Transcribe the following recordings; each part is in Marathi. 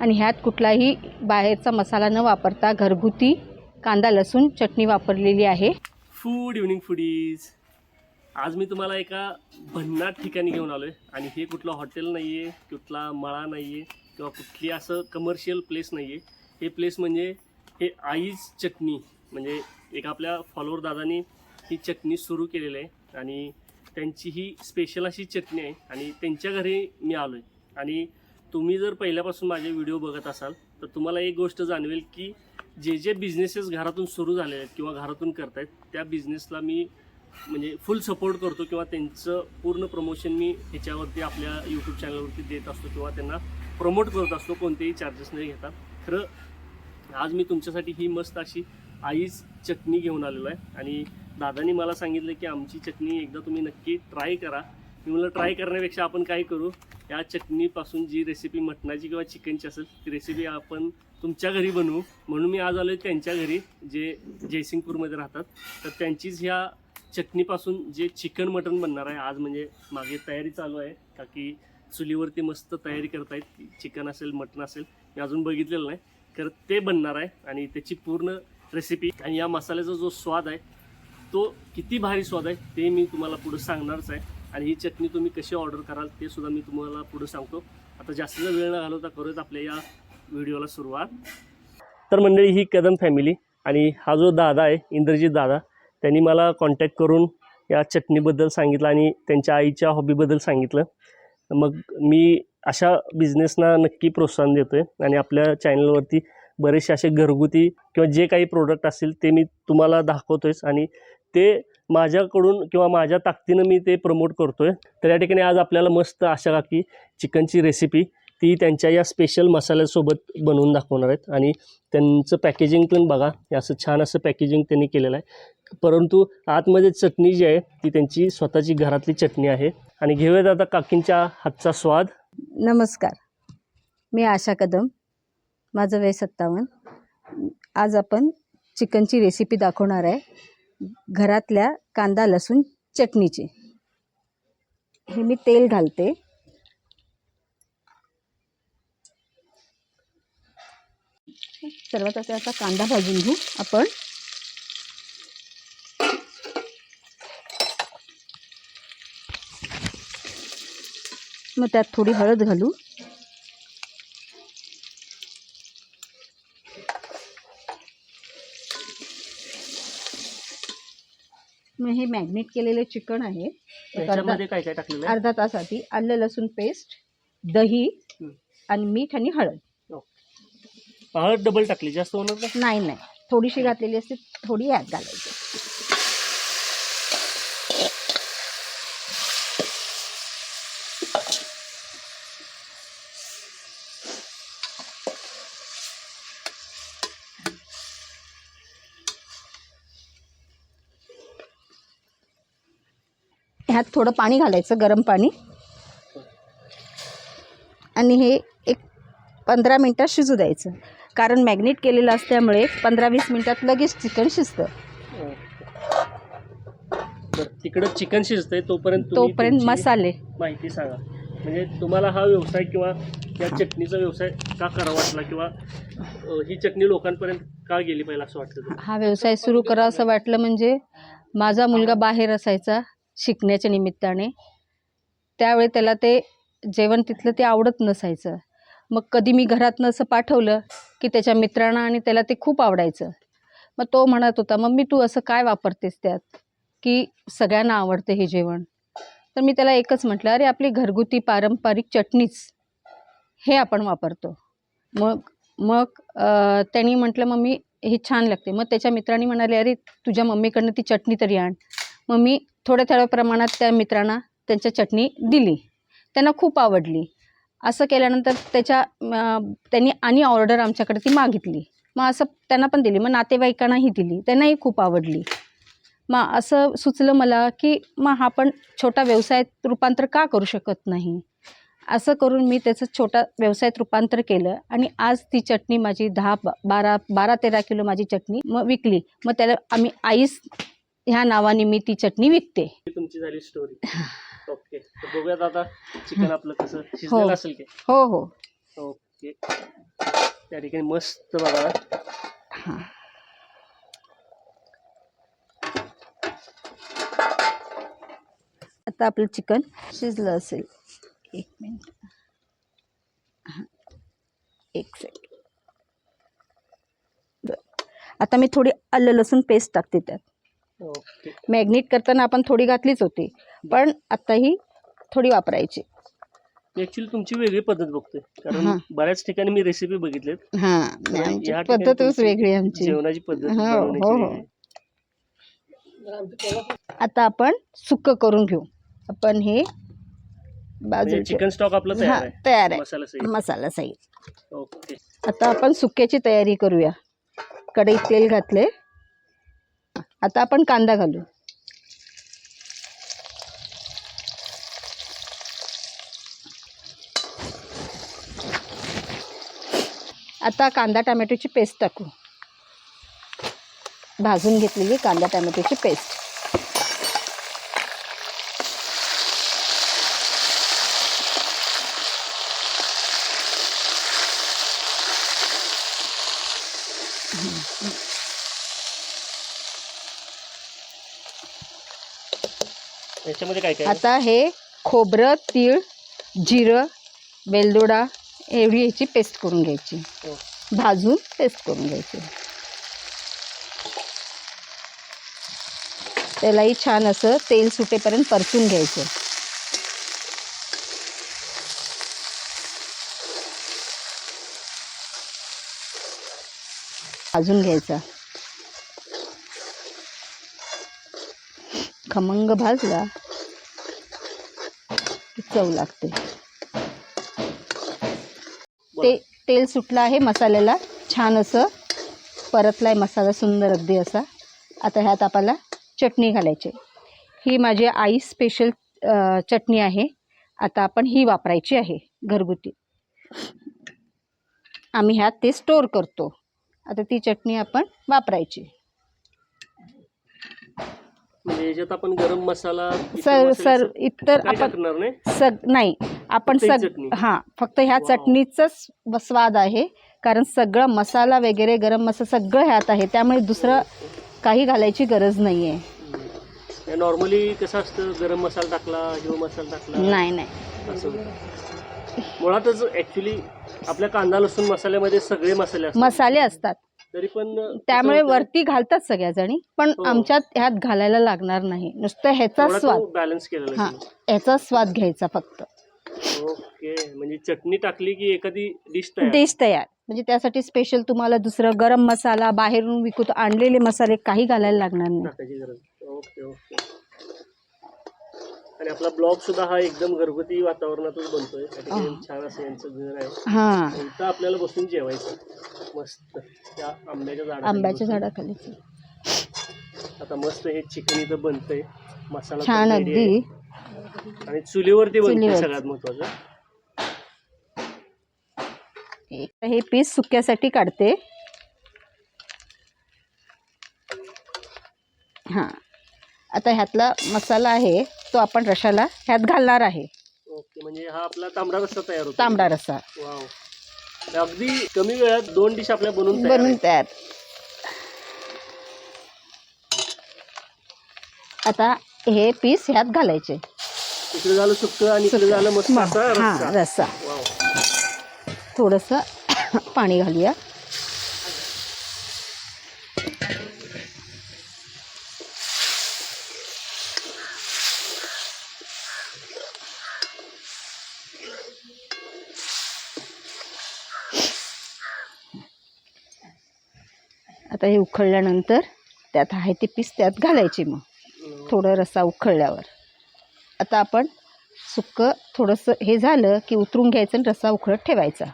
आणि ह्यात कुठलाही बाहेरचा मसाला न वापरता घरगुती कांदा लसूण चटणी वापरलेली आहे. फूड इव्हनिंग फुडीज आज मी तुम्हाला एका भन्नाट ठिकाणी घेऊन आलो आहे आणि हे कुठलं हॉटेल नाही आहे कुठला मळा नाही आहे किंवा कुठली असं कमर्शियल प्लेस नाही आहे हे प्लेस म्हणजे हे आईज चटणी म्हणजे एक आपल्या फॉलोअर दादानी ही चटणी सुरू केलेली आहे आणि त्यांची ही स्पेशल अशी चटणी आहे आणि त्यांच्या घरी मी आलो आहे आणि तुम्ही जर पहिल्यापासून माझे व्हिडिओ बघत असाल तर तुम्हाला एक गोष्ट जाणवेल की जे जे बिझनेसेस घरातून सुरू झालेले आहेत किंवा घरातून करतायत त्या बिझनेसला मी म्हणजे फुल सपोर्ट करतो किंवा त्यांचं पूर्ण प्रमोशन मी ह्याच्यावरती आपल्या यूट्यूब चॅनलवरती देत असतो किंवा त्यांना प्रमोट करत असतो कोणतेही चार्जेस नाही घेता. खरं आज मी तुमच्यासाठी ही मस्त अशी आईच चटणी घेऊन आलेलो आहे. आणि दादानी मला सांगितलं की आमची चटणी एकदा तुम्ही नक्की ट्राय करा. मी म्हणलं ट्राय करण्यापेक्षा आपण काय करू? या चटणीपासून जी रेसिपी मटणाची किंवा चिकनची असेल ती रेसिपी आपण तुमच्या घरी बनवू. म्हणून मी आज आलो आहे त्यांच्या घरी जे जयसिंगपूरमध्ये राहतात. तर त्यांचीच ह्या चटणीपासून जे चिकन मटण बनणार आहे आज म्हणजे मागे तयारी चालू आहे. का की चुलीवरती मस्त तयारी करतायत चिकन असेल मटण असेल मी अजून बघितलेलं नाही. तर ते बनणार आहे आणि त्याची पूर्ण रेसिपी आणि या मसाल्याचा जो स्वाद आहे तो किती भारी स्वाद आहे ते मी तुम्हाला पुढं सांगणारच आहे. आणि ही चटणी तुम्ही कशी ऑर्डर कराल ते सुद्धा मी तुम्हाला पुढं सांगतो. आता जास्त वेळ न घालवता करूयात आपल्या या व्हिडिओला सुरुवात. तर मंडळी ही कदम फॅमिली आणि हा जो दादा आहे इंद्रजित दादा त्यांनी मला कॉन्टॅक्ट करून या चटणीबद्दल सांगितलं आणि त्यांच्या आईच्या हॉबीबद्दल सांगितलं. मग मी अशा बिझनेसना नक्की प्रोत्साहन देतो आहे आणि आपल्या चॅनलवरती बरेचसे असे घरगुती किंवा जे काही प्रोडक्ट असतील ते मी तुम्हाला दाखवतोयच. आणि ते माझ्याकडून किंवा माझ्या ताकदीनं मी ते प्रमोट करतो आहे तर या ठिकाणी आज आपल्याला मस्त आशा काकी चिकनची रेसिपी ती त्यांच्या या स्पेशल मसाल्यासोबत बनवून दाखवणार आहेत. आणि त्यांचं पॅकेजिंग पण बघा हे असं छान असं पॅकेजिंग त्यांनी केलेलं आहे. परंतु आतमध्ये चटणी जी आहे ती त्यांची स्वतःची घरातली चटणी आहे. आणि घेऊयात आता काकींच्या हातचा स्वाद. नमस्कार. मी आशा कदम. माझं वय सत्तावन्न. आज आपण चिकनची रेसिपी दाखवणार आहे. घरातल्या कांदा लसूण चटणीची. हे मी तेल घालते. सर्वात असा कांदा भाजून घेऊ आपण. मग त्यात थोडी हळद घालू. मग हे मॅग्नेट केलेले चिकन आहे. अर्धा त्याच्यामध्ये काय काय टाकलेलं आहे? अर्धा तासाठी आलं लसूण पेस्ट दही हं. आणि मीठ आणि हळद. हळद डबल टाकली जास्त होणार नाही? नाही थोडीशी घातलेली असते थोडी ॲड घालायची. ह्यात थोडं पाणी घालायचं गरम पाणी. आणि हे एक पंधरा मिनटात शिजू द्यायचं. कारण मॅग्नेट केलेलं असल्यामुळे पंधरा वीस मिनटात लगेच चिकन शिजतं. तिकडं चिकन शिजतंय तोपर्यंत तोपर्यंत मसाले. माहिती सांगा. म्हणजे तुम्हाला हा व्यवसाय किंवा या चटणीचा व्यवसाय का करा वाटला किंवा ही चटणी लोकांपर्यंत का गेली पाहिजे असं वाटतं? हा व्यवसाय सुरू करावा असं वाटलं म्हणजे माझा मुलगा बाहेर असायचा. शिकण्याच्या निमित्ताने. त्यावेळी त्याला ते जेवण तिथलं ते आवडत नसायचं. मग कधी मी घरातनं असं पाठवलं की त्याच्या मित्रांना आणि त्याला ते खूप आवडायचं. मग तो म्हणत होता मम्मी तू असं काय वापरतेस त्यात? की सगळ्यांना आवडते हे जेवण. तर मी त्याला एकच म्हटलं अरे आपली घरगुती पारंपरिक चटणीच हे आपण वापरतो. मग मग त्यांनी म्हटलं मम्मी हे छान लागते. मग त्याच्या मित्रांनी म्हणाले अरे तुझ्या मम्मीकडनं ती चटणी तरी आण. मग मी थोड्या थोड्या प्रमाणात त्या मित्रांना त्यांच्या चटणी दिली. त्यांना खूप आवडली. असं केल्यानंतर त्याच्या त्यांनी आणि ऑर्डर आमच्याकडे ती मागितली. मग असं त्यांना पण दिली. मग नातेवाईकांनाही दिली. त्यांनाही खूप आवडली. मग असं सुचलं मला की मग हा पण छोटा व्यवसायात रूपांतर का करू शकत नाही? असं करून मी त्याचं छोटा व्यवसायात रूपांतर केलं आणि आज ती चटणी माझी दहा बा- बारा बारा तेरा किलो माझी चटणी मग विकली. मग त्याला आम्ही आईस ह्या नावाने मी ती चटणी विकते. ही तुमची झाली स्टोरी ओके तर बघूयात आता चिकन आपलं कसं शिजलेलं असेल की? हो हो. ओके त्या ठिकाणी मस्त बघा. हां. आता आपलं चिकन शिजलं असेल. एक मिनिट हां. एक सेकंड बरं. आता मी थोडी आलं लसूण पेस्ट टाकते त्यात. मॅग्नेट करताना आपण थोडी घातलीच होती. पण आता ही थोडी वापरायची. ऍक्च्युली तुमची वेगळी पद्धत बघतोय. कारण हां. बऱ्याच ठिकाणी मी रेसिपी बघितलेत. हां. पद्धतच वेगळी आमची. जेवणाची पद्धत हो, हो, हो. आता आपण सुक्क करून घेऊ. आपण हे बाजूचे चिकन स्टॉक आपलं हां तयार आहे. तयार आहे. मसाला सहित. मसाला सहित. ओके आता आपण सुक्याची तयारी करूया. कढईत तेल घातले आता आपण कांदा घालू. आता कांदा टमॅटोची पेस्ट टाकू. भाजून घेतलेली कांदा टमॅटोची पेस्ट. याच्यामध्ये काय? आता हे खोबरं तीळ जिरं वेलदोडा एवढी ह्याची पेस्ट करून घ्यायची. हो. भाजून पेस्ट करून घ्यायची. त्यालाही छान असं तेल सुटेपर्यंत परतून घ्यायचं. भाजून घ्यायचा. खमंग भाजला. चव लागते. ते तेल सुटलं आहे मसाल्याला. छान असं परतला आहे मसाला सुंदर अगदी असा. आता ह्यात आपल्याला चटणी घालायची. ही माझी आई स्पेशल चटणी आहे. आता आपण ही वापरायची आहे घरगुती. आम्ही ह्यात ते स्टोअर करतो. आता ती चटणी आपण वापरायची. म्हणजे याच्यात आपण गरम मसाला इतर सर सर इतर काही आपण टाकणार नाही? सग नाही आपण फक्त ही सग चटणी? हां फक्त ह्या वाव. चटणीचाच ब- स्वाद आहे कारण सगळं मसाला वगैरे गरम मसाला सगळं ह्यात आहे त्यामुळे दुसरं काही घालायची गरज नाही आहे नॉर्मली कसं असतं? गरम मसाला टाकला हिरो मसाला टाकला? नाही नाही. असं. मुळातच ऍक्च्युली आपल्या कांदा लसूण मसाल्यामध्ये सगळे मसाले असतात. मसाले असतात. तरी पण त्यामुळे वरती घालतात सगळ्याजणी पण हो. आमच्यात ह्यात घालायला लागणार नाही. नुसतं ह्याचा स्वाद. बॅलन्स केलेला हां ह्याचा स्वाद घ्यायचा फक्त. ओके म्हणजे चटणी टाकली की एखादी डिश तयार? डिश तयार. म्हणजे त्यासाठी स्पेशल तुम्हाला दुसरं गरम मसाला बाहेरून विकत आणलेले मसाले काही घालायला लागणार नाही. टाकायची गरज. Okay okay. आणि आपला ब्लॉग सुद्धा हा एकदम घरगुती वातावरणातच बनतोय. त्या ठिकाणी. छान असं यांचं घर आहे. हां. उलटा आपल्याला बसून जेवायचं. मस्त. त्या आंब्याच्या झाडा आंब्याच्या झाडाखालीच. आता मस्त हे चिकन इथं बनतंय. मसाला छान ready अगदी. आणि चुलीवरती बनते चुलीवर. सगळ्यात महत्वाचं. एक हे पीस सुक्यासाठी काढते. हां. आता ह्यातला मसाला आहे. तो आपण रशाला ह्यात घालणार आहे. ओके म्हणजे हा आपला तांबडा रस्सा तयार होतो. तांबडा रस्सा. वाव. अगदी कमी वेळात दोन डिश आपल्या बनवून तयार बनवून आहेत. तयार. आता हे पीस ह्यात घालायचे. इकडे झालं सुक्क आणि इकडे झालं मस्त असा हां रस्सा. रस्सा. वाव. थोडंसं पाणी घालूया. आता हे उखळल्यानंतर त्यात आहे ते पीस त्यात घालायचे मग. थोडं रस्सा उखळल्यावर. आता आपण सुक्कं थोडंसं हे झालं की उतरून घ्यायचं आणि रस्सा उखळत ठेवायचा.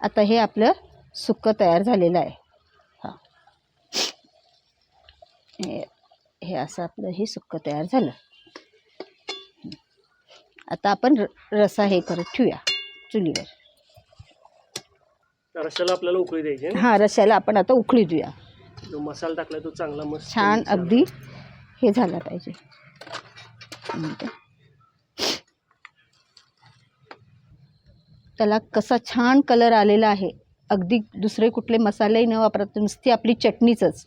आता हे आपलं सुक्कं तयार झालेलं आहे. हे हे असं आपलं हे सुक्कं तयार झालं. आता आपण रसा हे करत ठेवूया चुलीवर. रशाला आपल्याला उकळी द्यायची? हां रशाला आपण आता उकळी देऊया. जो मसाला टाकलाय तो चांगला मस्त छान. अगदी हे झालं पाहिजे. त्याला कसा छान कलर आलेला आहे. अगदी दुसरे कुठले मसालेही न वापरता नुसती आपली चटणीचंच.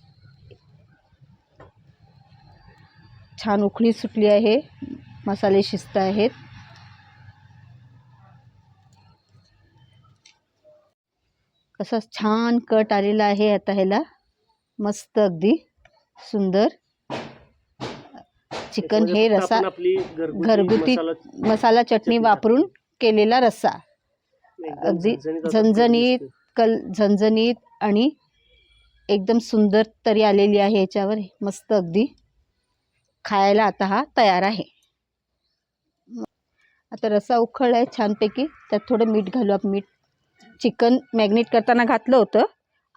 छान उकळी सुटली आहे. मसाले शिजत आहेत कसा छान कट आलेला आहे आता ह्याला. मस्त अगदी सुंदर. चिकन हे रसा घरगुती मसाला चटणी वापरून केलेला रस्सा अगदी झणझणीत. कल झणझणीत आणि एकदम सुंदर तरी आलेली आहे याच्यावर. मस्त अगदी खायला आता हा तयार आहे. आता रस्सा उकळला आहे छानपैकी. त्यात थोडं मीठ घालू आपण. मीठ चिकन मॅग्नेट करताना घातलं होतं.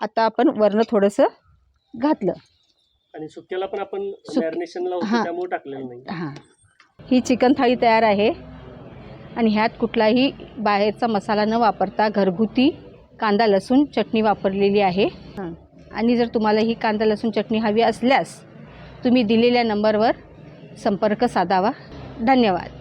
आता आपण वरनं थोडंसं घातलं. आणि सुक्याला पण आपण सुक- मॅरिनेशनला होतो हां. त्यामुळे टाकलेलं नाही. हां. ही चिकन थाळी तयार आहे. आणि ह्यात कुठलाही बाहेरचा मसाला न वापरता घरगुती कांदा लसूण चटणी वापरलेली आहे. हां. आणि जर तुम्हाला ही कांदा लसूण चटणी हवी असल्यास तुम्ही दिलेल्या नंबरवर संपर्क साधावा. धन्यवाद.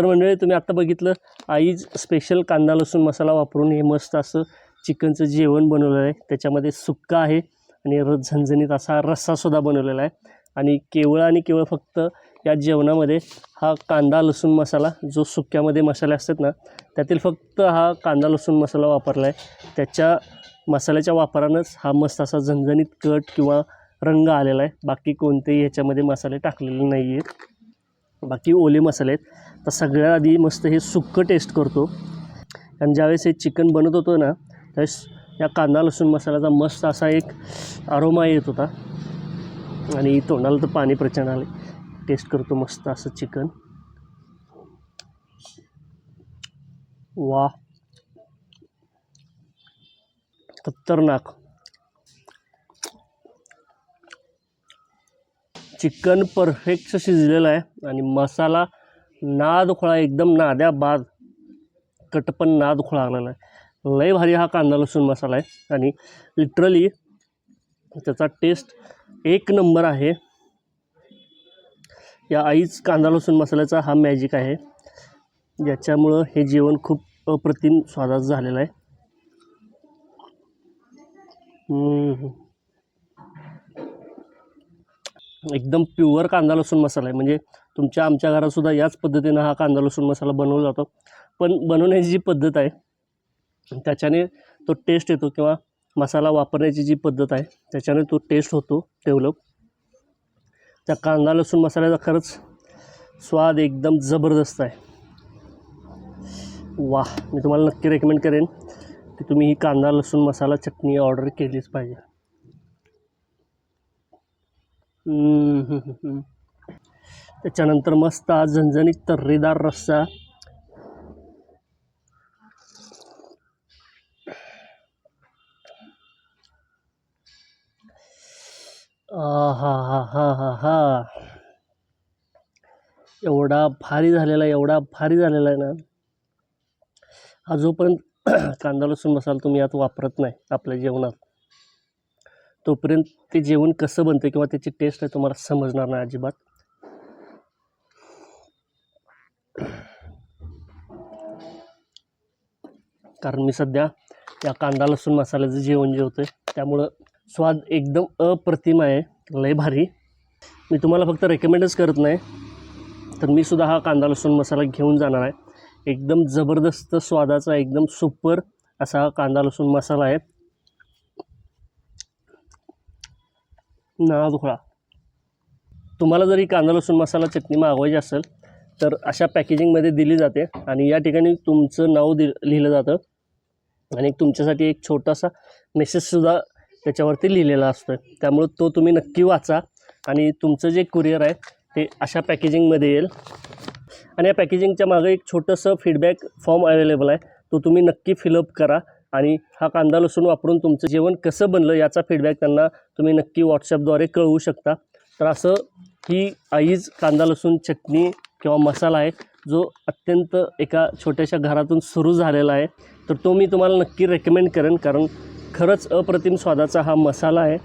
तर मंडळी तुम्ही आत्ता बघितलं आईज स्पेशल कांदा लसूण मसाला वापरून हे मस्त असं चिकनचं जेवण बनवलेलं आहे. त्याच्यामध्ये सुक्का आहे आणि र झणझणीत असा रस्सासुद्धा बनवलेला आहे. आणि केवळ आणि केवळ फक्त या जेवणामध्ये हा कांदा लसूण मसाला जो सुक्यामध्ये मसाले असतात ना त्यातील फक्त हा कांदा लसूण मसाला वापरला आहे. त्याच्या मसाल्याच्या वापरानंच हा मस्त असा झणझणीत कट किंवा रंग आलेला आहे. बाकी कोणतेही ह्याच्यामध्ये मसाले टाकलेले नाही आहेत बाकी ओले मसाले आहेत. तर सगळ्यात आधी मस्त हे सुक्कं टेस्ट करतो. आणि ज्यावेळेस हे चिकन बनत होतं ना त्यावेळेस या कांदा लसूण मसाल्याचा मस्त असा एक अरोमा येत होता. आणि तोंडाला तर पाणी प्रचंड आले टेस्ट करतो मस्त असं चिकन वा खतरनाक. चिकन परफेक्ट शिजलेलं आहे आणि मसाला नादखोळा एकदम नाद्या बाद कटपण नादखोळा आलेला आहे. लय भारी हा कांदा लसूण मसाला आहे आणि लिटरली त्याचा टेस्ट एक नंबर आहे. या आईच कांदा लसूण मसाल्याचा हा मॅजिक आहे. ज्याच्यामुळं हे जेवण खूप अप्रतिम स्वादाचं झालेलं आहे. एकदम प्युअर कांदा लसूण मसाला आहे. म्हणजे तुमच्या आमच्या घरातसुद्धा याच पद्धतीनं हा कांदा लसूण मसाला बनवला जातो. पण बनवण्याची जी पद्धत आहे त्याच्याने तो टेस्ट येतो किंवा मसाला वापरण्याची जी पद्धत आहे त्याच्याने तो टेस्ट होतो डेव्हलप त्या कांदा लसूण मसाल्याचा खरंच स्वाद एकदम जबरदस्त आहे. वा मी तुम्हाला नक्की रेकमेंड करेन की तुम्ही ही कांदा लसूण मसाला चटणी ऑर्डर केलीच पाहिजे. त्याच्यानंतर मस्त आज झणझणीत तर्रीदार रस्सा. हा हा हा हा हा. एवढा भारी झालेला आहे एवढा भारी झालेला आहे ना. हा जोपर्यंत कांदा लसूण मसाला तुम्ही यात वापरत नाही आपल्या जेवणात. तोपर्यंत ते जेवण कसं बनतं किंवा त्याची टेस्ट आहे तुम्हाला समजणार नाही अजिबात? कारण मी सध्या या कांदा लसूण मसाल्याचं जेवण जेवतो आहे त्यामुळं स्वाद एकदम अप्रतिम आहे. लय भारी. मी तुम्हाला फक्त रेकमेंडच करत नाही. तर मी सुद्धा हा कांदा लसूण मसाला घेऊन जाणार आहे. एकदम जबरदस्त स्वादाचा एकदम सुपर असा हा कांदा लसूण मसाला आहे. ना दुखळा तुम्हाला जरी कांदा लसूण मसाला चटणी मागवायची असेल तर अशा पॅकेजिंगमध्ये दिली जाते. आणि या ठिकाणी तुमचं नाव दि लिहिलं जातं. आणि तुमच्यासाठी एक छोटासा मेसेजसुद्धा त्याच्यावरती लिहिलेला असतो त्यामुळं तो तुम्ही नक्की वाचा. आणि तुमचं जे कुरिअर आहे ते अशा पॅकेजिंगमध्ये येईल. आणि या पॅकेजिंगच्या मागे एक छोटंसं फीडबॅक फॉर्म अवेलेबल आहे. तो तुम्ही नक्की फिलअप करा. आणि हा कांदा लसूण वापरून तुमचं जेवण कसं बनलं याचा फीडबॅक त्यांना तुम्ही नक्की व्हॉट्सॲपद्वारे कळवू शकता. तर असं ही आईज कांदा लसूण चटणी किंवा मसाला आहे जो अत्यंत एका छोट्याशा घरातून सुरू झालेला आहे. तर तो मी तुम्हाला नक्की रेकमेंड करेन कारण खरंच अप्रतिम स्वादाचा हा मसाला आहे.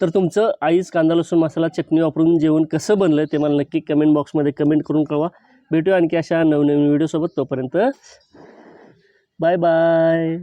तर तुमचं आईज कांदा लसूण मसाला चटणी वापरून जेवण कसं बनलं आहे ते मला नक्की कमेंट बॉक्समध्ये कमेंट करून कळवा. भेटूया आणखी अशा नवनवीन व्हिडिओसोबत तोपर्यंत बाय बाय